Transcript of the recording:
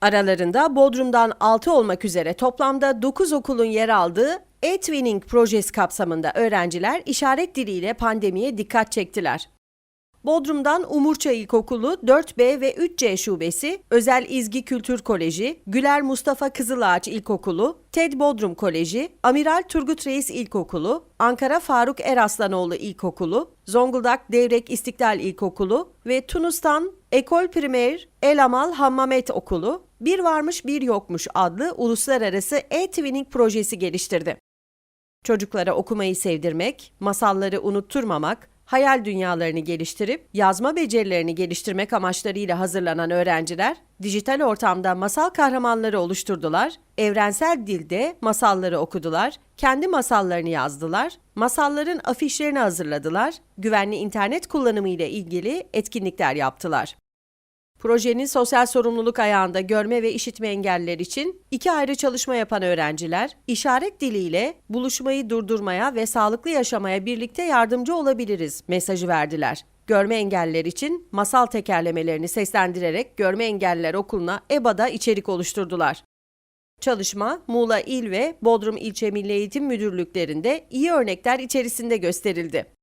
Aralarında Bodrum'dan 6 olmak üzere toplamda 9 okulun yer aldığı e-twinning projesi kapsamında öğrenciler işaret diliyle pandemiye dikkat çektiler. Bodrum'dan Umurça İlkokulu 4B ve 3C şubesi, Özel İzgi Kültür Koleji, Güler Mustafa Kızılağaç İlkokulu, TED Bodrum Koleji, Amiral Turgut Reis İlkokulu, Ankara Faruk Eraslanoğlu İlkokulu, Zonguldak Devrek İstiklal İlkokulu ve Tunus'tan Ekol Primaire El Amal Hammamet Okulu, Bir Varmış Bir Yokmuş adlı uluslararası e-twinning projesi geliştirdi. Çocuklara okumayı sevdirmek, masalları unutturmamak, hayal dünyalarını geliştirip yazma becerilerini geliştirmek amaçlarıyla hazırlanan öğrenciler dijital ortamda masal kahramanları oluşturdular, evrensel dilde masalları okudular, kendi masallarını yazdılar, masalların afişlerini hazırladılar, güvenli internet kullanımı ile ilgili etkinlikler yaptılar. Projenin sosyal sorumluluk ayağında görme ve işitme engelliler için iki ayrı çalışma yapan öğrenciler, işaret diliyle buluşmayı durdurmaya ve sağlıklı yaşamaya birlikte yardımcı olabiliriz mesajı verdiler. Görme engelliler için masal tekerlemelerini seslendirerek Görme Engelliler Okulu'na EBA'da içerik oluşturdular. Çalışma, Muğla İl ve Bodrum İlçe Milli Eğitim Müdürlüklerinde iyi örnekler içerisinde gösterildi.